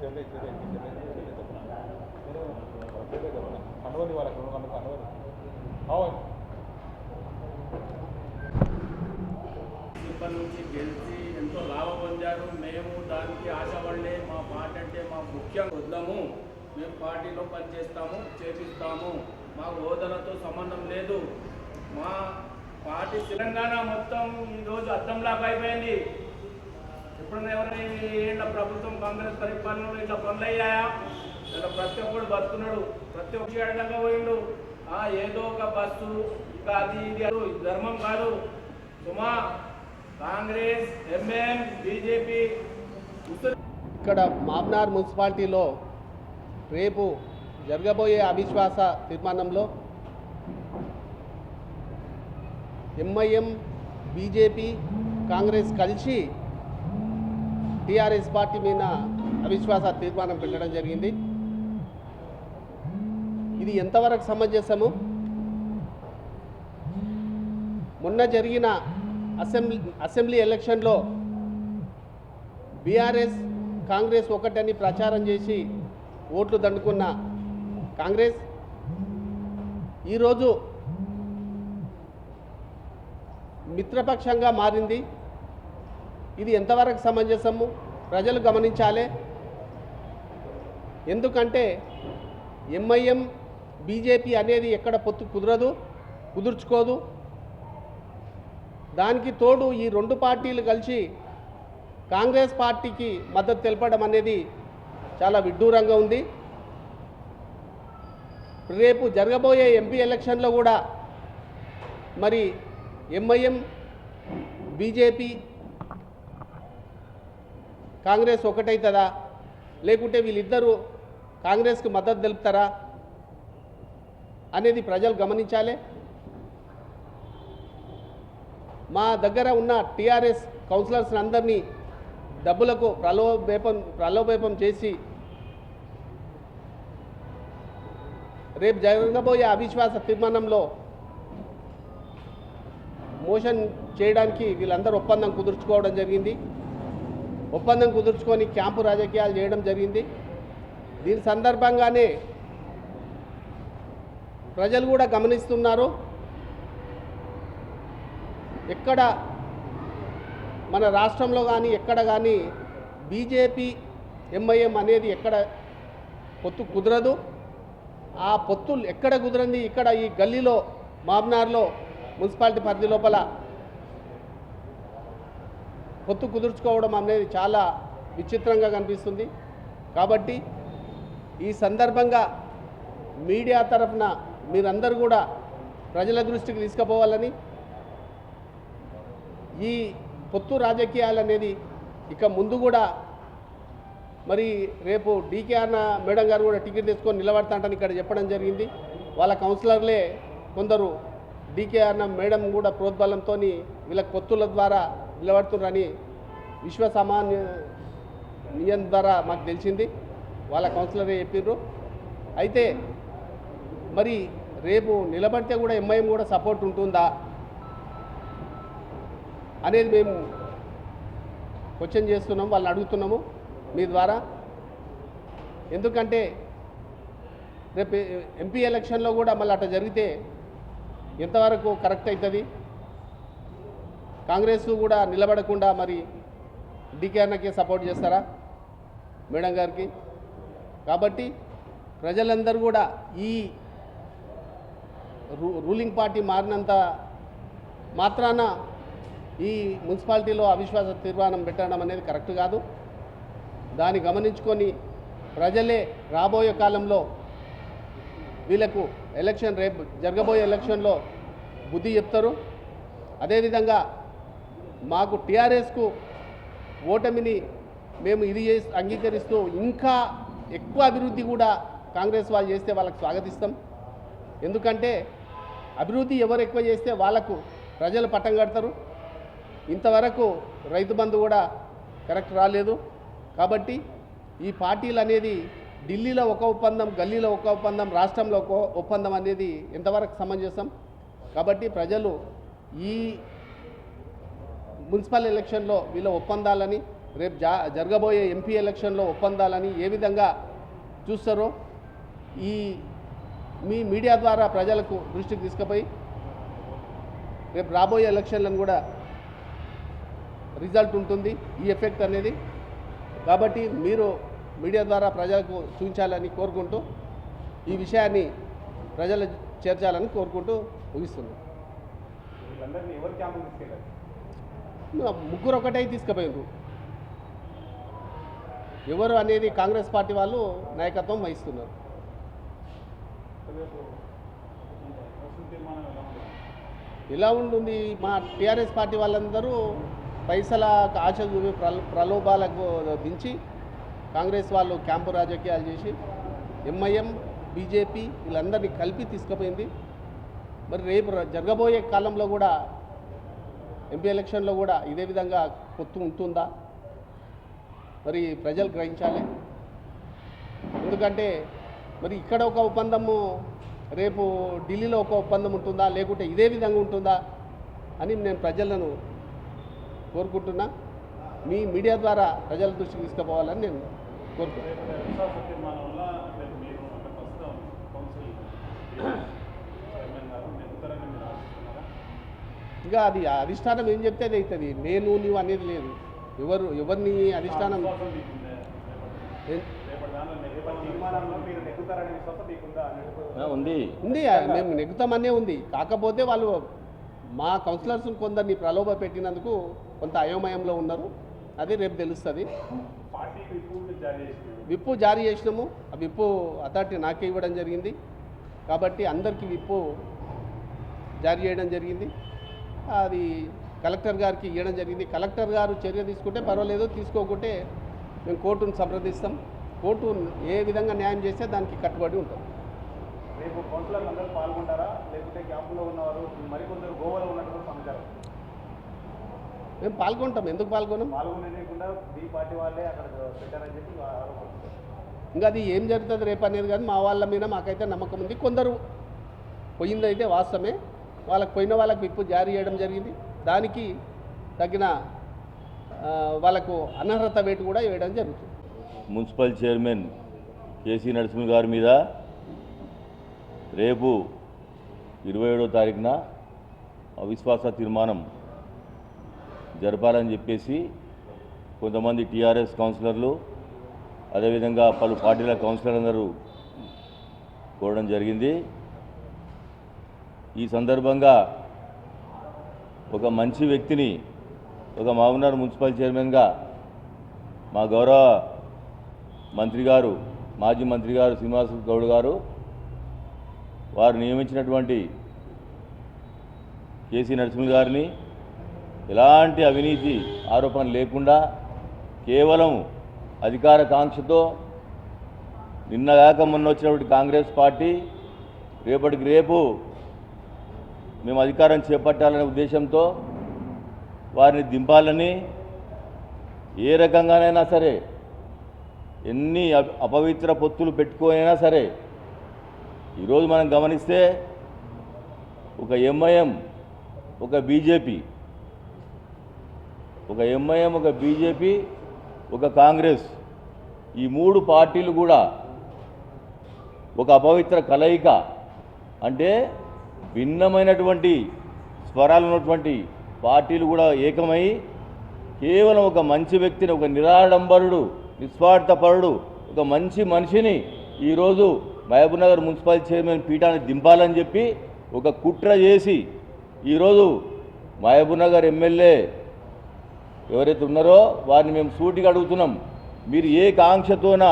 చెల్లె చెల్లె చెల్లె చెప్తున్నా అవును ఇప్పటి నుంచి గెలిచి ఎంతో లాభం పొందారు మేము దానికి ఆశపడలే మా పార్టీ అంటే మా ముఖ్యం వద్దాము మేము పార్టీలో పనిచేస్తాము చేపిస్తాము మా హోదాలతో సంబంధం లేదు. మా పార్టీ తెలంగాణ మొత్తం ఈరోజు అద్దంలాగా అయిపోయింది. ఎప్పుడైనా ఎవరైనా ప్రభుత్వం కాంగ్రెస్ పరిపాలనలో ఇట్లా పనులు అయ్యాయా ఇలా ప్రతి ఒక్కడు బతుకున్నాడు. ప్రతి ఒక్కటి అడగంగా పోయిండు. ఆ ఏదో ఒక బస్సు ఇంకా అది ఇది అది ధర్మం కాదు. సుమా కాంగ్రెస్ ఎంఎం బీజేపీ ఇక్కడ మామ్నార్ మున్సిపాలిటీలో రేపు జరగబోయే అవిశ్వాస తీర్మానంలో ఎంఐఎం బీజేపీ కాంగ్రెస్ కలిసి టీఆర్ఎస్ పార్టీ మీద అవిశ్వాస తీర్మానం పెట్టడం జరిగింది. ఇది ఎంతవరకు సమంజసము? మొన్న జరిగిన అసెంబ్లీ అసెంబ్లీ ఎలక్షన్లో బీఆర్ఎస్ కాంగ్రెస్ ఒకటని ప్రచారం చేసి ఓట్లు దండుకున్న కాంగ్రెస్ ఈరోజు మిత్రపక్షంగా మారింది. ఇది ఎంతవరకు సమంజసము? ప్రజలు గమనించాలి. ఎందుకంటే ఎంఐఎం బీజేపీ అనేది ఎక్కడ పొత్తు కుదరదు కుదుర్చుకోదు. దానికి తోడు ఈ రెండు పార్టీలు కలిసి కాంగ్రెస్ పార్టీకి మద్దతు తెలపడం అనేది చాలా విడ్డూరంగా ఉంది. రేపు జరగబోయే ఎంపీ ఎలక్షన్లో కూడా మరి ఎంఐఎం బీజేపీ కాంగ్రెస్ ఒకటవుతుందా లేకుంటే వీళ్ళిద్దరూ కాంగ్రెస్కి మద్దతు తెలుపుతారా? అనేది ప్రజలు గమనించాలి. మా దగ్గర ఉన్న టీఆర్ఎస్ కౌన్సిలర్స్ అందరినీ డబ్బులకు ప్రలోభేపం ప్రలోభేపం చేసి రేపు జరగబోయే అవిశ్వాస తీర్మానంలో మోషన్ చేయడానికి వీళ్ళందరూ ఒప్పందం కుదుర్చుకోవడం జరిగింది. ఒప్పందం కుదుర్చుకొని క్యాంపు రాజకీయాలు చేయడం జరిగింది. దీని సందర్భంగానే ప్రజలు కూడా గమనిస్తున్నారు. ఎక్కడ మన రాష్ట్రంలో కానీ ఎక్కడ కానీ బీజేపీ ఎంఐఎం అనేది ఎక్కడ పొత్తు కుదరదు. ఆ పొత్తులు ఎక్కడ కుదరంది ఇక్కడ ఈ గల్లీలో మామ్నార్లో మున్సిపాలిటీ పరిధి లోపల పొత్తు కుదుర్చుకోవడం అనేది చాలా విచిత్రంగా కనిపిస్తుంది. కాబట్టి ఈ సందర్భంగా మీడియా తరఫున మీరందరూ కూడా ప్రజల దృష్టికి తీసుకుపోవాలని ఈ పొత్తు రాజకీయాలు అనేది ఇక ముందు కూడా మరి రేపు డీకే అన్న మేడం గారు కూడా టికెట్ తీసుకొని నిలబడతాంటని ఇక్కడ చెప్పడం జరిగింది. వాళ్ళ కౌన్సిలర్లే కొందరు డీకే అన్న మేడం కూడా ప్రోద్బలంతో వీళ్ళ పొత్తుల ద్వారా నిలబడుతున్నారని విశ్వ సామాన్య నియం ద్వారా మాకు తెలిసింది. వాళ్ళ కౌన్సిలరే చెప్పిండ్రు అయితే మరి రేపు నిలబడితే కూడా ఎంఐఎం కూడా సపోర్ట్ ఉంటుందా అనేది మేము క్వశ్చన్ చేస్తున్నాం వాళ్ళని అడుగుతున్నాము మీ ద్వారా. ఎందుకంటే రేపు ఎంపీ ఎలక్షన్లో కూడా మళ్ళీ అట్లా జరిగితే ఎంతవరకు కరెక్ట్ అవుతుంది? కాంగ్రెస్ కూడా నిలబడకుండా మరి డీకే సపోర్ట్ చేస్తారా మేడం గారికి? కాబట్టి ప్రజలందరూ కూడా ఈ రూ రూలింగ్ పార్టీ మారినంత మాత్రాన ఈ మున్సిపాలిటీలో అవిశ్వాస తీర్మానం పెట్టడం అనేది కరెక్ట్ కాదు. దాన్ని గమనించుకొని ప్రజలే రాబోయే కాలంలో వీళ్ళకు ఎలక్షన్ రేపు జరగబోయే ఎలక్షన్లో బుద్ధి చెప్తారు. అదేవిధంగా మాకు టీఆర్ఎస్కు ఓటమిని మేము ఇది చేసి అంగీకరిస్తూ ఇంకా ఎక్కువ అభివృద్ధి కూడా కాంగ్రెస్ వాళ్ళు చేస్తే వాళ్ళకి స్వాగతిస్తాం. ఎందుకంటే అభివృద్ధి ఎవరు ఎక్కువ చేస్తే వాళ్ళకు ప్రజలు పట్టం కడతారు. ఇంతవరకు రైతు బంధు కూడా కరెక్ట్ రాలేదు. కాబట్టి ఈ పార్టీలు అనేది ఢిల్లీలో ఒక ఒప్పందం గల్లీలో ఒక ఒప్పందం రాష్ట్రంలో ఒక ఒప్పందం అనేది ఎంతవరకు సమంజసం? కాబట్టి ప్రజలు ఈ మున్సిపల్ ఎలక్షన్లో వీళ్ళ ఒప్పందాలని రేపు జా జరగబోయే ఎంపీ ఎలక్షన్లో ఒప్పందాలని ఏ విధంగా చూస్తారో ఈ మీ మీడియా ద్వారా ప్రజలకు దృష్టికి తీసుకుపోయి రేపు రాబోయే ఎలక్షన్లను కూడా రిజల్ట్ ఉంటుంది. ఈ ఎఫెక్ట్ అనేది కాబట్టి మీరు మీడియా ద్వారా ప్రజలకు చూపించాలని కోరుకుంటూ ఈ విషయాన్ని ప్రజలు చేర్చాలని కోరుకుంటూ ముగిస్తున్నాను వీళ్ళందరినీ ఎవరు క్యాంపుకి తీసుకెళ్ళారు ముగ్గురు ఒకటే తీసుకుపోయారు ఎవరు అనేది కాంగ్రెస్ పార్టీ వాళ్ళు నాయకత్వం వహిస్తున్నారు. ఇలా ఎలా ఉంటుంది మా టీఆర్ఎస్ పార్టీ వాళ్ళందరూ పైసల ఆశ చూపి ప్రలోభాలకు దించి కాంగ్రెస్ వాళ్ళు క్యాంపు రాజకీయాలు చేసి ఎంఐఎం బీజేపీ వీళ్ళందరినీ కలిపి తీసుకుపోయింది. మరి రేపు జరగబోయే కాలంలో కూడా ఎంపీ ఎలక్షన్లో కూడా ఇదే విధంగా పొత్తు ఉంటుందా? మరి ప్రజలు గ్రహించాలి. ఎందుకంటే మరి ఇక్కడ ఒక ఒప్పందము రేపు ఢిల్లీలో ఒక ఒప్పందం ఉంటుందా? లేకుంటే ఇదే విధంగా ఉంటుందా? అని నేను ప్రజలను కోరుకుంటున్నా. మీ మీడియా ద్వారా ప్రజల దృష్టికి తీసుకుపోవాలని నేను కోరుకుంటున్నాను రేపు విశ్వాస తీర్మానం వల్ల రేపు మీరు అంటే ప్రస్తుతం కౌన్సిల్ చైర్మన్ గారు నెగ్గుతారని మీరు ఆశిస్తున్నారా ఇక అది అధిష్టానం ఏం చెప్తే అది అవుతుంది నేను నీవు అనేది లేదు. ఎవరు ఎవరిని అధిష్టానం ఉంది. ఉంది మేము నెగ్గుతామనే ఉంది. కాకపోతే వాళ్ళు మా కౌన్సిలర్స్ కొందరిని ప్రలోభ పెట్టినందుకు కొంత అయోమయంలో ఉన్నారు. అది రేపు తెలుస్తుంది. విప్పు జారీ చేసినాము. ఆ విప్పు అథారిటీ నాకే ఇవ్వడం జరిగింది. కాబట్టి అందరికీ విప్పు జారీ చేయడం జరిగింది. అది కలెక్టర్ గారికి ఇవ్వడం జరిగింది. కలెక్టర్ గారు చర్య తీసుకుంటే పర్వాలేదు తీసుకోకుంటే మేము కోర్టును సంప్రదిస్తాం. కోర్టు ఏ విధంగా న్యాయం చేస్తే దానికి కట్టుబడి ఉంటాం. రేపు కౌన్సిలర్లు అందరూ పాల్గొంటారా? లేకుంటే క్యాంపులో ఉన్నవారు మరికొందరు గోవాలో ఉన్నట్టు సమాచారం. మేము పాల్గొంటాం. ఎందుకు పాల్గొనం? పాల్గొనేయకుండా బీ పార్టీ వాళ్ళే అక్కడ పెట్టారని చెప్పి ఇంకా అది ఏం జరుగుతుంది రేపు అనేది కానీ మా వాళ్ళ మీద మాకైతే నమ్మకం ఉంది. కొందరు పోయిందైతే వాస్తవమే. వాళ్ళకి పోయిన వాళ్ళకి విప్పు జారీ చేయడం జరిగింది. దానికి తగిన వాళ్ళకు అనర్హత వేటు కూడా వేయడం జరుగుతుంది. మున్సిపల్ చైర్మన్ కేసీ నరసింహ గారి మీద రేపు ఇరవై ఏడో తారీఖున అవిశ్వాస తీర్మానం జరపాలని చెప్పేసి కొంతమంది టీఆర్ఎస్ కౌన్సిలర్లు అదేవిధంగా పలు పార్టీల కౌన్సిలర్లందరూ కోరడం జరిగింది. ఈ సందర్భంగా ఒక మంచి వ్యక్తిని ఒక మామూనార్ మున్సిపల్ చైర్మన్గా మా గౌరవ మంత్రి గారు మాజీ మంత్రి గారు శ్రీనివాస గౌడ్ గారు వారు నియమించినటువంటి కేసీ నరసింహ గారిని ఎలాంటి అవినీతి ఆరోపణ లేకుండా కేవలం అధికార కాంక్షతో నిన్నగాక మొన్న వచ్చినటువంటి కాంగ్రెస్ పార్టీ రేపటికి రేపు మేము అధికారం చేపట్టాలనే ఉద్దేశంతో వారిని దింపాలని ఏ రకంగానైనా సరే ఎన్ని అపవిత్ర పొత్తులు పెట్టుకోనైనా సరే ఈరోజు మనం గమనిస్తే ఒక ఎంఐఎం ఒక బీజేపీ ఒక ఎంఐఎం ఒక బీజేపీ ఒక కాంగ్రెస్ ఈ మూడు పార్టీలు కూడా ఒక అపవిత్ర కలయిక అంటే భిన్నమైనటువంటి స్వరాలు ఉన్నటువంటి పార్టీలు కూడా ఏకమై కేవలం ఒక మంచి వ్యక్తిని ఒక నిరాడంబరుడు నిస్వార్థపరుడు ఒక మంచి మనిషిని ఈరోజు మహబూబ్నగర్ మున్సిపల్ చైర్మన్ పీఠాన్ని దింపాలని చెప్పి ఒక కుట్ర చేసి ఈరోజు మహబూబ్నగర్ ఎమ్మెల్యే ఎవరైతే ఉన్నారో వారిని మేము సూటిగా అడుగుతున్నాం. మీరు ఏ కాంక్షతోన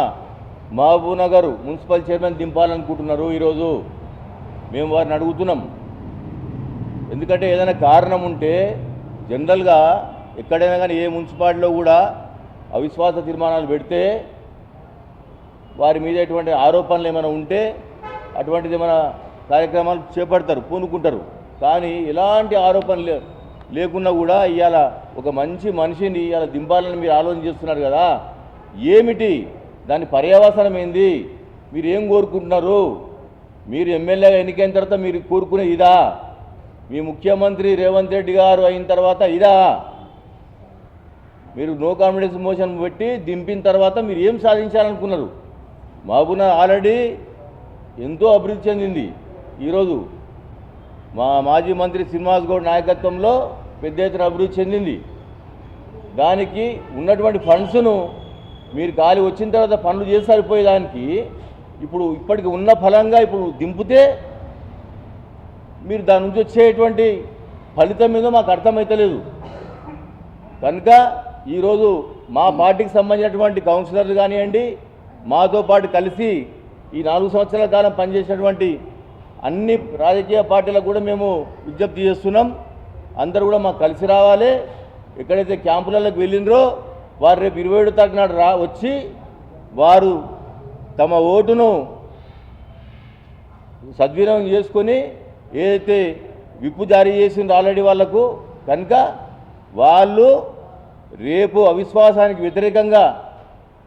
మహబూబ్నగర్ మున్సిపల్ చైర్మన్ దింపాలనుకుంటున్నారు ఈరోజు? మేము వారిని అడుగుతున్నాం. ఎందుకంటే ఏదైనా కారణం ఉంటే జనరల్గా ఎక్కడైనా కానీ ఏ మున్సిపాలిటీలో కూడా అవిశ్వాస తీర్మానాలు పెడితే వారి మీద ఎటువంటి ఆరోపణలు ఏమైనా ఉంటే అటువంటిది ఏమైనా కార్యక్రమాలు చేపడతారు పూనుకుంటారు. కానీ ఎలాంటి ఆరోపణలు లే- లేకున్నా కూడా ఇవాళ ఒక మంచి మనిషిని ఇవాళ దింపాలని మీరు ఆలోచన చేస్తున్నారు కదా. ఏమిటి? దాని పర్యవసనం ఏంది? మీరు ఏం కోరుకుంటున్నారు? మీరు ఎమ్మెల్యేగా ఎన్నికైన తర్వాత మీరు కోరుకునే ఇదా? మీ ముఖ్యమంత్రి రేవంత్ రెడ్డి గారు అయిన తర్వాత ఇదా? మీరు నో కాన్ఫిడెన్స్ మోషన్ పెట్టి దింపిన తర్వాత మీరు ఏం సాధించాలనుకున్నారు? మహబూబ్ ఆల్రెడీ ఎంతో అభివృద్ధి చెందింది. ఈరోజు మా మాజీ మంత్రి శ్రీనివాస్ గౌడ్ నాయకత్వంలో పెద్ద ఎత్తున అభివృద్ధి చెందింది. దానికి ఉన్నటువంటి ఫండ్స్ను మీరు ఖాళీ వచ్చిన తర్వాత పనులు చేసి సరిపోయేదానికి ఇప్పుడు ఇప్పటికి ఉన్న ఫలంగా ఇప్పుడు దింపితే మీరు దాని నుంచి వచ్చేటువంటి ఫలితం మీద మాకు అర్థమైతలేదు. కనుక ఈరోజు మా పార్టీకి సంబంధించినటువంటి కౌన్సిలర్లు కానివ్వండి మాతో పాటు కలిసి ఈ నాలుగు సంవత్సరాల కాలం పనిచేసినటువంటి అన్ని రాజకీయ పార్టీలకు కూడా మేము విజ్ఞప్తి చేస్తున్నాం. అందరూ కూడా మాకు కలిసి రావాలి. ఎక్కడైతే క్యాంపులకు వెళ్ళినరో వారు రేపు ఇరవై ఏడు తారీఖు నాడు రా వచ్చి వారు తమ ఓటును సద్వినియోగం చేసుకొని ఏదైతే విప్పు జారీ చేసిందో ఆల్రెడీ వాళ్ళకు కనుక వాళ్ళు రేపు అవిశ్వాసానికి వ్యతిరేకంగా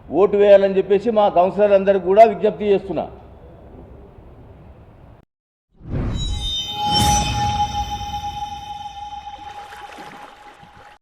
ఓటు వేయాలని చెప్పేసి మా కౌన్సిలర్ అందరికీ కూడా విజ్ఞప్తి చేస్తున్నా.